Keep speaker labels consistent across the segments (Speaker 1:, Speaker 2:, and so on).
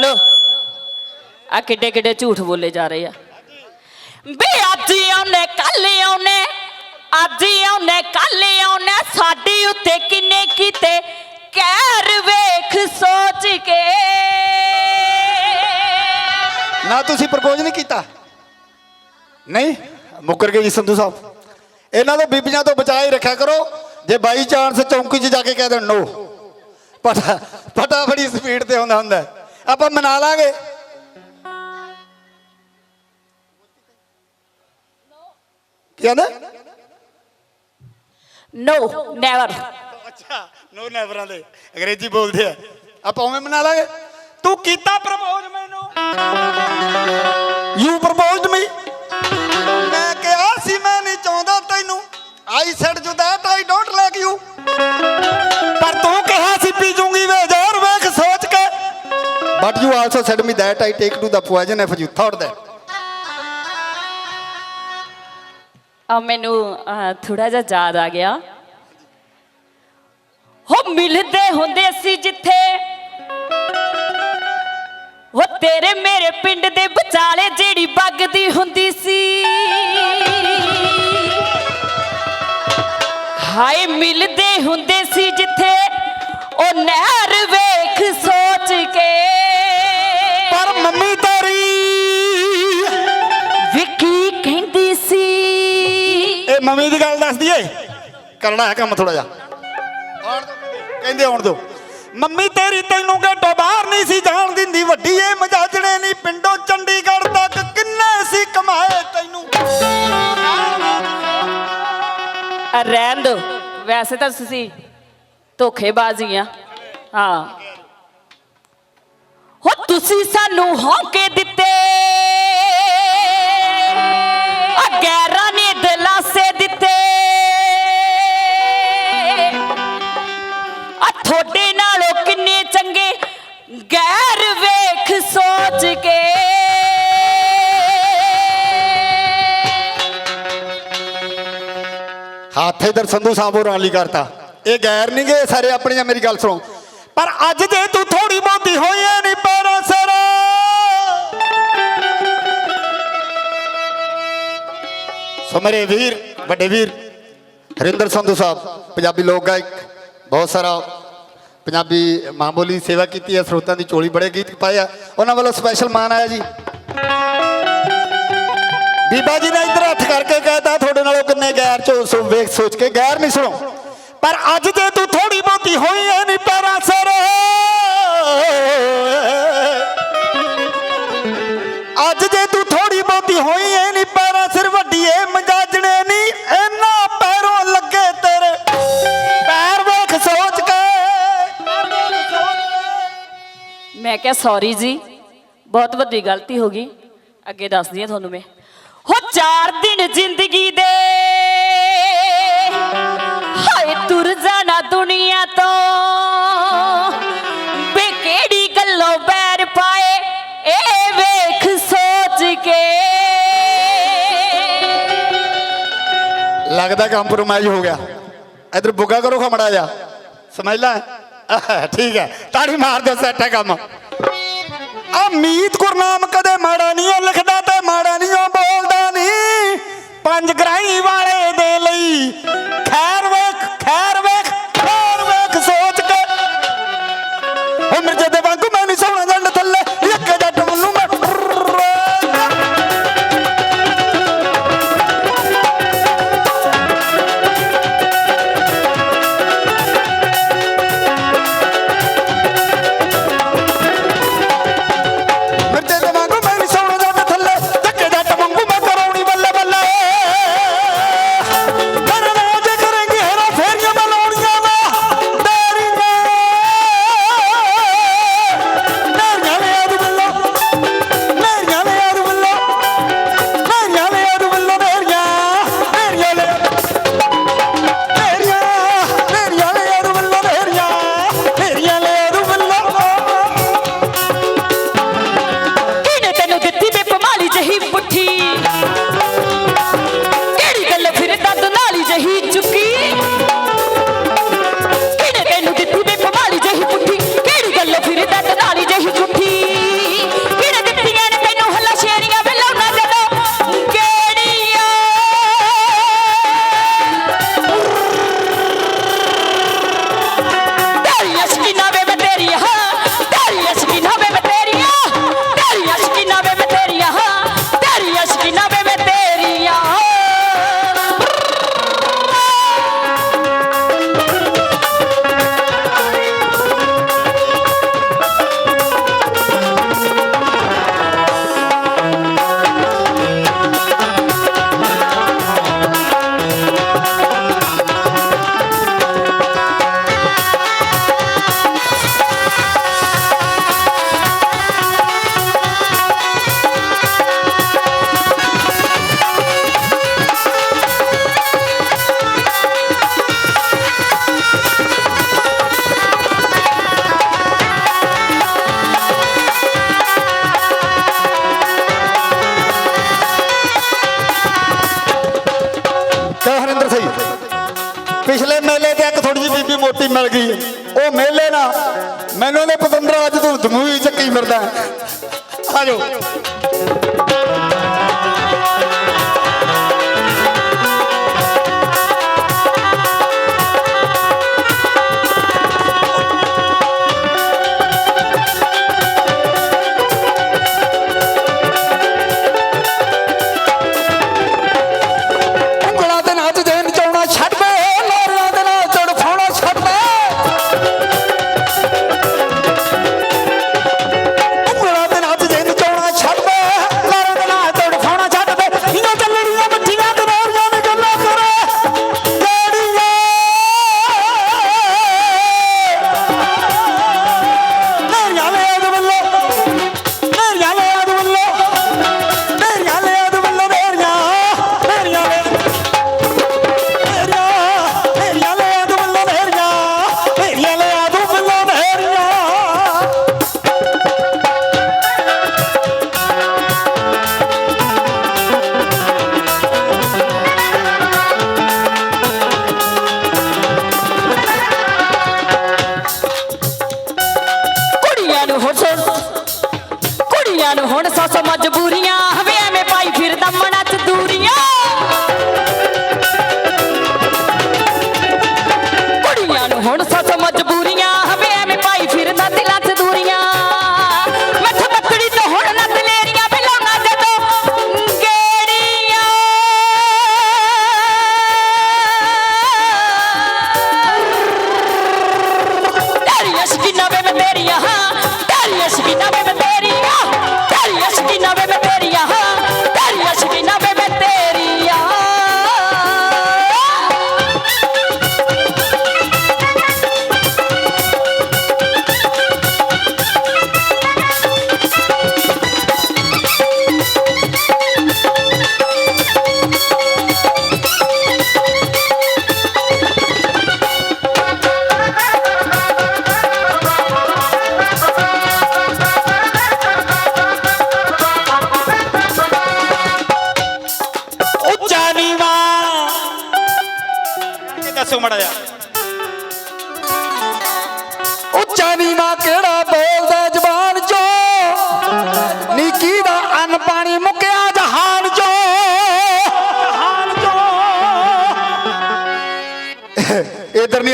Speaker 1: ਲਓ। ਆ ਕਿੱਡੇ ਕਿੱਡੇ ਝੂਠ ਬੋਲੇ ਜਾ ਰਹੇ ਆ। ਬੇ ਅੱਜ ਆਉਨੇ ਕੱਲ ਆਉਨੇ ਅੱਜ ਆਉਨੇ ਕੱਲ ਆਉਨੇ ਸਾਡੀ ਉੱਤੇ ਕਿੰਨੇ ਕੀਤੇ ਕਹਿਰ ਵੇਖ ਸੋਚ ਕੇ।
Speaker 2: ਨਾ ਤੁਸੀਂ ਪ੍ਰਪੋਜ਼ ਨਹੀਂ ਕੀਤਾ? ਨਹੀਂ? ਮੁੱਕਰ ਗਏ ਜੀ ਸੰਧੂ ਸਾਹਿਬ। ਇਹਨਾਂ ਤੋਂ ਬੀਬੀਆਂ ਤੋਂ ਬਚਾ ਹੀ ਰੱਖਿਆ ਕਰੋ। ਜੇ ਬਾਈ ਚਾਂਸ ਚੌਂਕੀ 'ਚ ਜਾ ਕੇ ਕਹਿ ਦੇਣ ਨੋ ਪਟਾ ਪਟਾ ਬੜੀ ਸਪੀਡ ਤੇ ਆਉਂਦਾ ਹੁੰਦਾ। ਆਪਾਂ ਮਨਾ ਲਾਂਗੇ। ਕੀ ਕਹਿੰਦਾ?
Speaker 1: ਨੋ ਨੈਵਰ
Speaker 2: ਅੱਛਾ ਨੋ ਨੈਵਰਾਂ ਦੇ ਅੰਗਰੇਜ਼ੀ ਬੋਲਦੇ ਆ। ਆਪਾਂ ਉਵੇਂ ਮਨਾ ਲਾਂਗੇ। ਤੂੰ ਕੀਤਾ ਪ੍ਰਪੋਜ਼ ਮੈਨੂੰ। You proposed me. ਮੈਂ ਕਿਹਾ ਸੀ ਮੈਂ ਨਹੀਂ ਚਾਹੁੰਦਾ ਤੈਨੂੰ। I said you that I don't like you but you also said me that I take to the poison if you thought that
Speaker 1: ਆ ਮੈਨੂੰ ਥੋੜਾ ਜਿਹਾ ਯਾਦ ਆ ਗਿਆ ਹੋ ਮਿਲਦੇ ਹੁੰਦੇ ਸੀ ਜਿੱਥੇ ਹੋ ਤੇਰੇ ਮੇਰੇ ਪਿੰਡ ਦੇ ਵਿਚਾਲੇ ਜਿਹੜੀ ਵੱਗਦੀ ਹੁੰਦੀ ਸੀ ਹਾਏ ਮਿਲਦੇ ਹੁੰਦੇ ਸੀ ਜਿੱਥੇ ਉਹ ਨਹਿਰ
Speaker 2: ਮੰਮੀ ਦੀ ਗੱਲ ਦੱਸ ਦਈਏ। ਕਰਨਾ ਹੈ ਕੰਮ ਥੋੜਾ ਜਿਹਾ। ਆਉਣ ਕਹਿੰਦੇ- ਕਹਿੰਦੇ ਆਉਣ ਦੋ ਮੰਮੀ ਤੇਰੀ ਤੈਨੂੰ ਘਟੋ ਬਾਹਰ ਨਹੀਂ ਸੀ ਜਾਣ ਦਿੰਦੀ ਵੱਡੀ ਏ ਮਜਾਜਣੇ ਨਹੀਂ ਪਿੰਡੋਂ ਚੰਡੀਗੜ੍ਹ ਤੱਕ ਕਿੰਨੇ ਸੀ ਕਮਾਏ ਤੈਨੂੰ।
Speaker 1: ਆ ਰਹਿਣ ਦੋ ਵੈਸੇ ਤਾਂ ਤੁਸੀਂ ਧੋਖੇਬਾਜ਼ੀ ਆ। ਹਾਂ। ਹੋ ਤੁਸੀਂ ਸਾਨੂੰ ਹੌਕੇ ਦਿੱਤੇ।
Speaker 2: ਇਧਰ ਸੰਧੂ ਸਾਹਿਬ ਹੋਰਾਂ ਲਈ ਕਰਤਾ। ਇਹ ਗੈਰ ਨਹੀਂ ਗਏ ਸਾਰੇ ਆਪਣੀਆਂ ਮੇਰੀ ਗੱਲ ਸੁਣੋ। ਪਰ ਅੱਜ ਜੇ ਤੂੰ ਥੋੜੀ ਬਹੁਤੀ ਹੋਈ ਐ ਨਹੀਂ ਪੈਰਾਂ ਸਿਰ। ਸੋ ਮੇਰੇ ਵੀਰ, ਵੱਡੇ ਵੀਰ, ਹਰਿੰਦਰ ਸੰਧੂ ਸਾਹਿਬ, ਪੰਜਾਬੀ ਲੋਕ ਗਾਇਕ, ਬਹੁਤ ਸਾਰਾ ਪੰਜਾਬੀ ਮਾਂ ਬੋਲੀ ਦੀ ਸੇਵਾ ਕੀਤੀ ਹੈ ਸਰੋਤਾਂ ਦੀ ਚੋਲੀ ਬੜੇ ਗੀਤ ਪਾਏ ਆ ਉਹਨਾਂ ਵੱਲੋਂ ਸਪੈਸ਼ਲ ਮਾਨ ਆਇਆ ਜੀ। ਬੀਬਾ ਜੀ ਨੇ ਇੱਧਰ ਹੱਥ ਕਰਕੇ ਕਹਿਤਾ, ਤੁਹਾਡੇ ਨਾਲੋਂ ਕਿੰਨੇ ਗੈਰ ਚੋ ਸੋ ਵੇਖ ਸੋਚ ਕੇ, ਗੈਰ ਨਹੀਂ ਸੁਣੋ। ਪਰ ਅੱਜ ਜੇ ਤੂੰ ਥੋੜੀ ਬਹੁਤੀ ਹੋਈ ਐ ਨਹੀਂ ਪੈਰਾਂ ਸਿਰ। ਅੱਜ ਜੇ ਤੂੰ ਥੋੜੀ ਬਹੁਤੀ ਹੋਈ ਐ ਨਹੀਂ ਪੈਰਾਂ ਸਿਰ। ਵੱਡੀ ਏ ਮਜਾਜਣੇ ਨਹੀਂ ਇਹਨਾਂ ਪੈਰੋਂ ਲੱਗੇ ਤੇਰੇ। ਪੈਰ ਵੇਖ ਸੋਚ ਕੇ।
Speaker 1: ਮੈਂ ਕਿਹਾ ਸੌਰੀ ਜੀ, ਬਹੁਤ ਵੱਡੀ ਗਲਤੀ ਹੋ ਗਈ। ਅੱਗੇ ਦੱਸਦੀ ਹਾਂ ਤੁਹਾਨੂੰ ਮੈਂ। ਚਾਰ ਦਿਨ ਜ਼ਿੰਦਗੀ ਦੇ। ਹਾਏ, ਤੁਰ ਜਾਣਾ ਦੁਨੀਆ ਤੋਂ। ਬੇ ਕਿਹੜੀ ਗੱਲੋਂ ਬੈਰ ਪਾਏ, ਇਹ ਵੇਖ ਸੋਚ ਕੇ।
Speaker 2: ਲੱਗਦਾ ਕੰਪਰੋਮਾਈਜ਼ ਹੋ ਗਿਆ। ਇਧਰ ਬੁੱਗਾ ਕਰੋ ਖਮੜਾ ਜਾ। ਸਮਝਲਾ ਠੀਕ ਹੈ। ਤਾੜੀ ਮਾਰ ਦਿਓ ਸੈੱਟ ਹੈ ਕੰਮ। ਆ ਗੁਰਨਾਮ ਕਦੇ ਮਾੜਾ ਨਹੀਂ ਉਹ ਲਿਖਦਾ ਤੇ ਮਾੜਾ ਨਹੀਂ ਉਹ ਬੋਲਦਾ ਨਹੀਂ ਪੰਜ ਗ੍ਰਾਈ ਵਾਲੇ ਦੇ ਲਈ ਖੈਰ ਵੇਖ ਖੈਰ ਵੇਖ ਖੈਰ ਵੇਖ, ਸੋਚ ਕੇ। ਉਹ ਮਿਰਜੇ ਦੇ ਵਾਂਗੂ ਮੈਂ ਨਹੀਂ ਸੋਹਣਾ বাজো।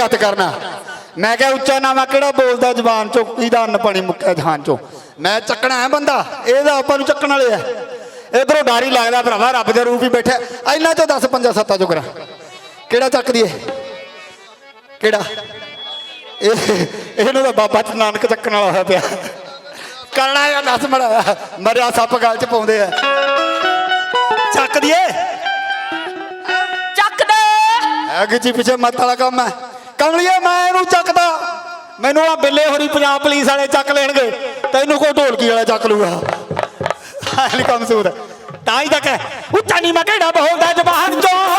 Speaker 2: ਹੱਥ ਕਰਨਾ। ਮੈਂ ਕਿਹਾ ਉੱਚਾ ਨਾਵਾ ਕਿਹੜਾ ਬੋਲਦਾ ਜ਼ਬਾਨ ਚੋਂ? ਕਿਹਦਾ ਅੰਨ ਪਾਣੀ ਮੁੱਕਿਆ ਜਹਾਨ ਚੋਂ? ਮੈਂ ਚੱਕਣਾ ਹੈ ਬੰਦਾ। ਇਹਦਾ ਆਪਾਂ ਨੂੰ ਚੱਕਣ ਵਾਲੇ ਆ। ਇਧਰੋਂ ਡਾਰੀ ਲੱਗਦਾ ਭਰਾਵਾ ਰੱਬ ਦੇ ਰੂਪ ਹੀ ਬੈਠਾ। ਇਹਨਾਂ ਚੋਂ 10 5 7 ਚੋਂ ਕਰਾਂ। ਕਿਹੜਾ ਚੱਕ ਦਈਏ? ਕਿਹੜਾ? ਇਹਨੂੰ ਤਾਂ ਬਾਬਾ ਚ ਨਾਨਕ ਚੱਕਣ ਵਾਲਾ ਹੋਇਆ ਪਿਆ। ਕਰਨਾ ਆ ਦੱਸ ਮੜਾ ਮਰਿਆ ਸੱਪ ਗਲ ਚ ਪਾਉਂਦੇ ਆ। ਚੱਕ ਦਈਏ।
Speaker 1: ਚੱਕ ਦੇ।
Speaker 2: ਅਗੇ ਜੀ ਪਿੱਛੇ ਮੱਤ ਵਾਲਾ ਕੰਮ ਹੈ। ਕਮਲਿਆ ਮੈਂ ਇਹਨੂੰ ਚੱਕਦਾ। ਮੈਨੂੰ ਆ ਬਿੱਲੇ ਹੋਰੀ ਪੰਜਾਬ ਪੁਲਿਸ ਵਾਲੇ ਚੱਕ ਲੈਣਗੇ। ਤੈਨੂੰ ਕੋਈ ਢੋਲਕੀ ਵਾਲਾ ਚੱਕ ਲੂਗਾ। ਹਾਲੀ ਕਮਜ਼ੋਰ ਤਾਂ ਹੀ ਤੱਕ ਹੈ ਉੱਚਾ ਨਹੀਂ ਮੈਂ ਕਿਹੜਾ ਬਹੁਦਾ ਜਵਾਹਰ ਜੋ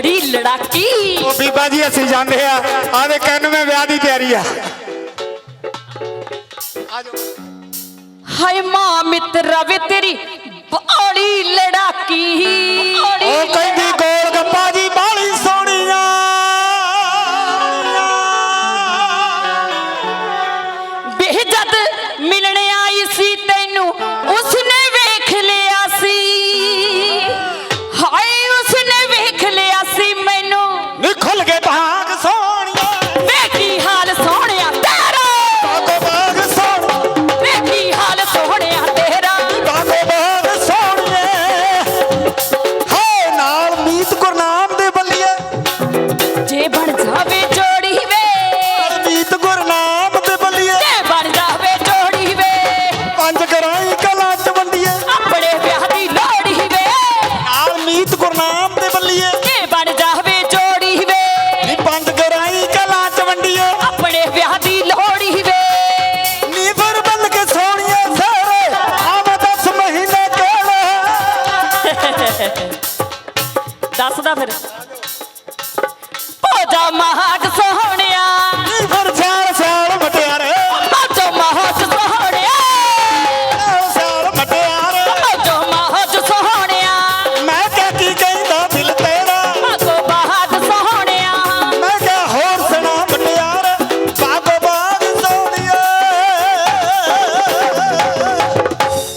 Speaker 1: ਬੜੀ ਲੜਾਕੀ।
Speaker 2: ਉਹ ਬੀਬਾ ਜੀ ਅਸੀਂ ਜਾਂਦੇ ਆ ਆਦੇ 91 ਵਿਆਹ ਦੀ ਤਿਆਰੀ ਆ। ਆਜੋ।
Speaker 1: ਹਾਏ ਮਾਂ ਮਿੱਤਰਾ ਰਵੇ ਤੇਰੀ ਬੜੀ ਲੜਾਕੀ।
Speaker 2: ਉਹ ਕਹਿੰਦੀ ਗੋਲ ਗੱਪਾ
Speaker 1: ਦੱਸਦਾ ਫਿਰ। ਭੋਜਾ ਮਹਾਗ ਸੋਹਣਿਆ।